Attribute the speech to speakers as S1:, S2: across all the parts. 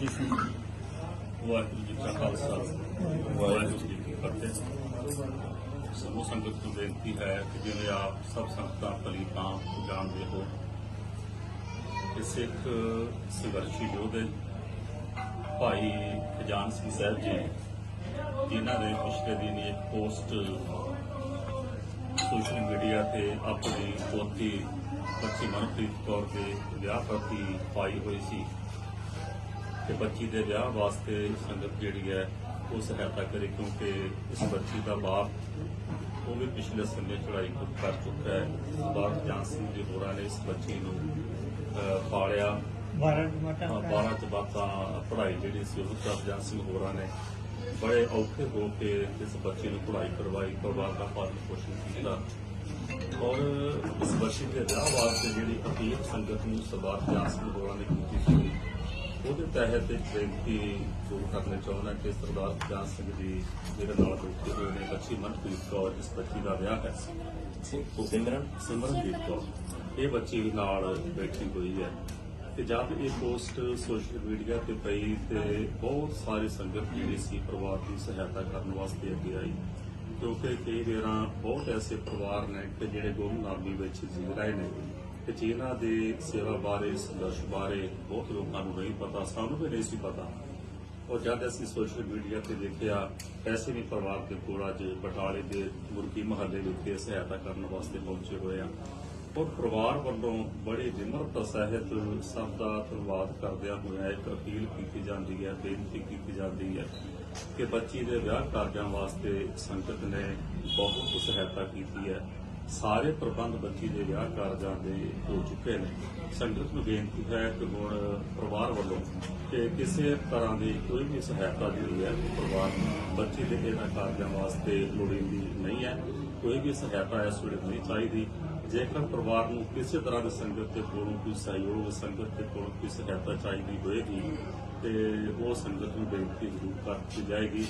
S1: ਜੀ ਵਾਹਿਗੁਰੂ ਜੀ ਕਾ ਖਾਲਸਾ ਵਾਹਿਗੁਰੂ ਜੀ ਕੀ ਫਤਿਹ ਸਮੂਹ ਸੰਗਤ ਨੂੰ ਬੇਨਤੀ ਹੈ ਕਿ ਜਿਵੇਂ ਆਪ ਸਭ ਸੰਗਤਾਂ ਭਲੀਆਂ ਜਾਣਦੇ ਹੋ ਕਿ ਸਿੱਖ ਸੰਘਰਸ਼ੀ ਯੋਧੇ ਭਾਈ ਖਜਾਨ ਸਿੰਘ ਸਾਹਿਬ ਜੀ ਜਿਨ੍ਹਾਂ ਦੇ ਪਿਛਲੇ ਦਿਨ ਇੱਕ ਪੋਸਟ ਸੋਸ਼ਲ ਮੀਡੀਆ ਤੇ ਆਪਣੀ ਪੋਤੀ ਬੱਚੀ ਮਨਪ੍ਰੀਤ ਕੌਰ ਦੇ ਵਿਆਹ ਪ੍ਰਤੀ ਪਾਈ ਹੋਈ ਸੀ ਕਿ ਬੱਚੀ ਦੇ ਵਿਆਹ ਵਾਸਤੇ ਸੰਗਤ ਜਿਹੜੀ ਹੈ ਉਹ ਸਹਾਇਤਾ ਕਰੇ ਕਿਉਂਕਿ ਇਸ ਬੱਚੀ ਦਾ ਬਾਪ ਉਹ ਵੀ ਪਿਛਲੇ ਸਮੇਂ ਚੜਾਈ ਕਰ ਚੁੱਕਾ ਹੈ। ਬਾਪ ਜਾਨ ਸਿੰਘ ਜੀ ਹੋਰਾਂ ਨੇ ਇਸ ਬੱਚੀ ਨੂੰ ਪਾਲਿਆ।
S2: ਬਾਰਾਂ ਟਮਾਟਾ
S1: 12 ਜਮਾਤਾਂ ਪੜ੍ਹਾਈ ਜਿਹੜੀ ਸੀ ਉਹ ਸਰਜਨ ਸਿੰਘ ਹੋਰਾਂ ਨੇ। ਬੜੇ ਔਖੇ ਹੋ ਕੇ ਇਸ ਬੱਚੇ ਨੂੰ ਪੜ੍ਹਾਈ ਕਰਵਾਈ ਪਰਿਵਾਰ ਦਾ ਪਾਲਣ ਪੋਸ਼ਣ ਕੀਤਾ। ਔਰ ਇਸ ਬੱਚੇ ਦੇ ਵਿਆਹ ਵਾਸਤੇ ਜਿਹੜੀ ਅਪੀਲ ਸੰਗਤ ਨੂੰ ਸਰਦਾਰ ਜਾਨ ਸਿੰਘ ਹੋਰਾਂ ਨੇ ਕੀਤੀ ਸੀ ਉਹਦੇ ਤਹਿਤ ਇੱਕ ਬੇਨਤੀ ਜੋ ਕਰਨਾ ਚਾਹੁੰਦਾ ਕਿ ਸਰਦਾਰ ਜਾਨ ਸਿੰਘ ਜੀ ਜਿਹੜੇ ਨਾਲ ਬੈਠੇ ਹੋਏ ਨੇ ਬੱਚੀ ਮਨਪ੍ਰੀਤ ਕੌਰ ਇਸ ਬੱਚੀ ਦਾ ਵਿਆਹ ਹੈ। ਸਿਮਰਨ ਸਿਮਰਨਜੀਤ ਕੌਰ। ਇਹ ਬੱਚੀ ਨਾਲ ਬੈਠੀ ਹੋਈ ਹੈ। ਤੇ ਜਦ ਇਹ ਪੋਸਟ ਸੋਸ਼ਲ ਮੀਡੀਆ ਤੇ ਪਈ ਤੇ ਬਹੁਤ ਸਾਰੀ ਸੰਗਤ ਜਿਹੜੀ ਸੀ ਪਰਿਵਾਰ ਦੀ ਸਹਾਇਤਾ ਕਰਨ ਵਾਸਤੇ ਅੱਗੇ ਆਈ। ਕਿਉਂਕਿ ਕਈ ਵਾਰਾਂ ਬਹੁਤ ਐਸੇ ਪਰਿਵਾਰ ਨੇ ਕਿ ਜਿਹੜੇ ਗੁੰਮਨਾਮੀ ਵਿੱਚ ਜੀ ਰਹੇ ਨੇ ਕਿ ਜਿਨ੍ਹਾਂ ਦੀ ਸੇਵਾ ਬਾਰੇ, ਸੰਘਰਸ਼ ਬਾਰੇ ਬਹੁਤ ਲੋਕਾਂ ਨੂੰ ਨਹੀਂ ਪਤਾ, ਸਾਨੂੰ ਵੀ ਨਹੀਂ ਸੀ ਪਤਾ। ਔਰ ਜਦ ਅਸੀਂ ਸੋਸ਼ਲ ਮੀਡੀਆ ਤੇ ਦੇਖਿਆ, ਐਸੇ ਵੀ ਪਰਿਵਾਰ ਦੇ ਕੋਲ ਅੱਜ ਬਟਾਲੇ ਦੇ ਮੁਰਗੀ ਮਹੱਲੇ ਵਿਖੇ ਸਹਾਇਤਾ ਕਰਨ ਵਾਸਤੇ ਪਹੁੰਚੇ ਹੋਏ ਆ। ਔਰ ਪਰਿਵਾਰ ਵੱਲੋਂ ਬੜੀ ਨਿਮਰਤਾ ਸਹਿਤ ਸਭ ਦਾ ਧੰਨਵਾਦ ਕਰਦਿਆਂ ਹੋਇਆ ਇੱਕ ਅਪੀਲ ਕੀਤੀ ਜਾਂਦੀ ਹੈ, ਬੇਨਤੀ ਕੀਤੀ ਜਾਂਦੀ ਹੈ ਕਿ ਬੱਚੀ ਦੇ ਵਿਆਹ ਕਾਰਜਾਂ ਵਾਸਤੇ ਸੰਗਤ ਨੇ ਬਹੁਤ ਸਹਾਇਤਾ ਕੀਤੀ ਹੈ। ਸਾਰੇ ਪ੍ਰਬੰਧ ਬੱਚੀ ਦੇ ਵਿਆਹ ਕਾਰਜਾਂ ਦੇ ਹੋ ਚੁੱਕੇ ਨੇ। ਸੰਗਤ ਨੂੰ ਬੇਨਤੀ ਹੈ ਕਿ ਹੁਣ ਪਰਿਵਾਰ ਵੱਲੋਂ ਕਿ ਕਿਸੇ ਤਰ੍ਹਾਂ ਦੀ ਕੋਈ ਵੀ ਸਹਾਇਤਾ ਜਿਹੜੀ ਹੈ, ਪਰਿਵਾਰ ਬੱਚੀ ਦੇ ਇਹਨਾਂ ਕਾਰਜਾਂ ਵਾਸਤੇ ਲੋੜੀਂਦੀ ਨਹੀਂ ਹੈ। ਕੋਈ ਵੀ ਸਹਾਇਤਾ ਇਸ ਵੇਲੇ ਨਹੀਂ ਚਾਹੀਦੀ। ਜੇਕਰ ਪਰਿਵਾਰ ਨੂੰ ਕਿਸੇ ਤਰ੍ਹਾਂ ਦੀ ਸੰਗਤ ਦੇ ਕੋਲੋਂ ਕੋਈ ਸਹਿਯੋਗ, ਸੰਗਤ ਦੇ ਕੋਲੋਂ ਕੋਈ ਸਹਾਇਤਾ ਚਾਹੀਦੀ ਹੋਏਗੀ ਤੇ ਉਹ ਸੰਗਤ ਨੂੰ ਬੇਨਤੀ ਜ਼ਰੂਰ ਕਰਤੀ ਜਾਏਗੀ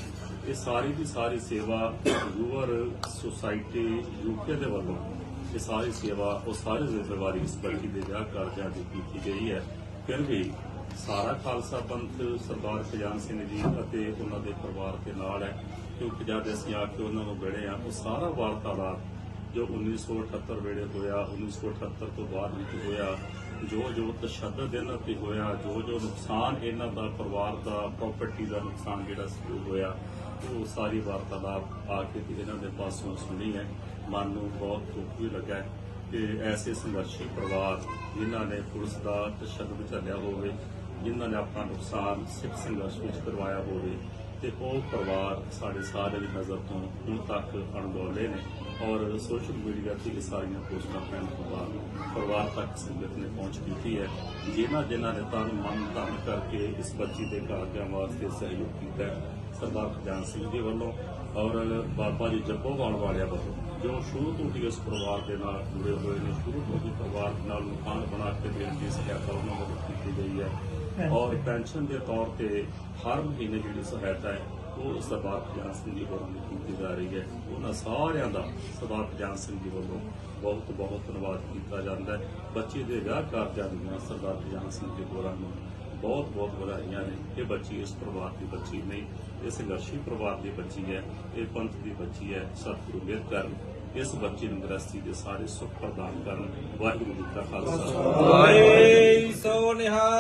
S1: ਇਹ ਸਾਰੀ ਦੀ ਸਾਰੀ ਸੇਵਾ ਯੂਅਰ ਸੁਸਾਇਟੀ ਯੂਕੇ ਦੇ ਵੱਲੋਂ, ਇਹ ਸਾਰੀ ਸੇਵਾ ਉਹ ਸਾਰੀ ਜ਼ਿੰਮੇਵਾਰੀ ਇਸ ਬੱਚੀ ਦੇ ਵਿਆਹ ਕਾਰਜਾਂ ਦੀ ਕੀਤੀ ਗਈ ਹੈ। ਫਿਰ ਵੀ ਸਾਰਾ ਖਾਲਸਾ ਪੰਥ ਸਰਦਾਰ ਖਜਾਨ ਸਿੰਘ ਜੀ ਅਤੇ ਉਹਨਾਂ ਦੇ ਪਰਿਵਾਰ ਦੇ ਨਾਲ ਹੈ ਕਿਉਂਕਿ ਜਦ ਅਸੀਂ ਆ ਕੇ ਉਹਨਾਂ ਨੂੰ ਮਿਲੇ ਆ ਉਹ ਸਾਰਾ ਵਾਰਤਾਲਾਪ ਜੋ 1978 ਵੇਲੇ ਹੋਇਆ 1978 ਤੋਂ ਬਾਅਦ ਵਿੱਚ ਹੋਇਆ ਜੋ ਜੋ ਤਸ਼ੱਦਦ ਇਹਨਾਂ ਤੇ ਹੋਇਆ, ਜੋ ਜੋ ਨੁਕਸਾਨ ਇਹਨਾਂ ਦਾ ਪਰਿਵਾਰ ਦਾ ਪ੍ਰਾਪਰਟੀ ਦਾ ਨੁਕਸਾਨ ਜਿਹੜਾ ਸੀ, ਉਹ ਹੋਇਆ, ਉਹ ਸਾਰੀ ਵਾਰਤਾਲਾਪ ਆ ਕੇ ਇਹਨਾਂ ਦੇ ਪਾਸੋਂ ਸੁਣੀ ਹੈ। ਮਨ ਨੂੰ ਬਹੁਤ ਦੁੱਖ ਵੀ ਲੱਗਾ ਕਿ ਐਸੇ ਸੰਘਰਸ਼ੀ ਪਰਿਵਾਰ ਜਿਨ੍ਹਾਂ ਨੇ ਪੁਲਿਸ ਦਾ ਤਸ਼ੱਦਦ ਝੱਲਿਆ ਹੋਵੇ, ਜਿਨ੍ਹਾਂ ਨੇ ਆਪਣਾ ਨੁਕਸਾਨ ਸਿੱਖ ਸੰਘਰਸ਼ ਵਿੱਚ ਕਰਵਾਇਆ ਹੋਵੇ ਤੇ ਉਹ ਪਰਿਵਾਰ ਸਾਡੇ ਸਾਰਿਆਂ ਦੀ ਨਜ਼ਰ ਤੋਂ ਹੁਣ ਤੱਕ ਅਣਗੌਲੇ ਨੇ ਔਰ ਸੋਸ਼ਲ ਮੀਡੀਆ ਤੇ ਇਹ ਸਾਰੀਆਂ ਪੋਸਟਾਂ ਪੈਣ ਤੋਂ ਬਾਅਦ ਪਰਿਵਾਰ ਤੱਕ ਸੰਗਤ ਨੇ ਪਹੁੰਚ ਕੀਤੀ ਹੈ। ਜਿਨ੍ਹਾਂ ਜਿਨ੍ਹਾਂ ਨੇ ਤਾਂ ਮਨ ਧਨ ਕਰਕੇ ਇਸ ਬੱਚੀ ਦੇ ਕਾਰਜਾਂ ਵਾਸਤੇ ਸਹਿਯੋਗ ਕੀਤਾ ਸਰਦਾਰ ਖਜਾਨ ਸਿੰਘ ਜੀ ਵੱਲੋਂ ਔਰ ਬਾਬਾ ਜੀ ਜੱਪੋਵਾਲ ਵਾਲਿਆਂ ਵੱਲੋਂ ਜੋ ਸ਼ੁਰੂ ਤੋਂ ਹੀ ਇਸ ਪਰਿਵਾਰ ਦੇ ਨਾਲ ਜੁੜੇ ਹੋਏ ਨੇ ਸ਼ੁਰੂ ਤੋਂ ਹੀ ਪਰਿਵਾਰ ਨਾਲ ਮਕਾਨ ਬਣਾ ਕੇ ਦੇਣ ਦੀ ਸਹਾਇਤਾ ਉਹਨਾਂ ਵੱਲੋਂ ਕੀਤੀ ਗਈ ਹੈ। ਔਰ ਪੈਨਸ਼ਨ ਦੇ ਤੌਰ ਤੇ ਹਰ ਮਹੀਨੇ ਜਿਹੜੀ ਸਹਾਇਤਾ ਹੈ ਉਹ ਸਰਦਾਰ ਖਜਾਨ ਸਿੰਘ ਜੀ ਵੱਲੋਂ ਕੀਤੀ ਜਾ ਰਹੀ ਹੈ। ਉਹਨਾਂ ਸਾਰਿਆਂ ਦਾ ਸਰਦਾਰ ਖਜਾਨ ਸਿੰਘ ਜੀ ਵੱਲੋਂ ਬਹੁਤ ਬਹੁਤ ਧੰਨਵਾਦ ਕੀਤਾ ਜਾਂਦਾ ਹੈ। ਬੱਚੇ ਦੇ ਵਿਆਹ ਕਾਰਜਾਂ ਦੀਆਂ ਸਰਦਾਰ ਖਜਾਨ ਸਿੰਘ ਜੀ ਹੋਰਾਂ ਨੂੰ ਬਹੁਤ ਬਹੁਤ ਵਧਾਈਆਂ ਨੇ ਇਹ ਬੱਚੀ ਇਸ ਪਰਿਵਾਰ ਦੀ ਬੱਚੀ ਨਹੀਂ ਇਹ ਸੰਘਰਸ਼ੀ ਪਰਿਵਾਰ ਦੀ ਬੱਚੀ ਹੈ ਇਹ ਪੰਥ ਦੀ ਬੱਚੀ ਹੈ ਸਤਿਗੁਰੂ ਮਿਹਰ ਕਰਨ ਇਸ ਬੱਚੀ ਨੂੰ ਗ੍ਰਸਤੀ ਦੇ ਸਾਰੇ ਸੁੱਖ ਪ੍ਰਦਾਨ ਕਰਨ ਵਾਹਿਗੁਰੂ ਜੀ ਕਾ ਖਾਲਸਾ
S3: ਵਾਹਿ ਸੋ ਨਿਹਾਲ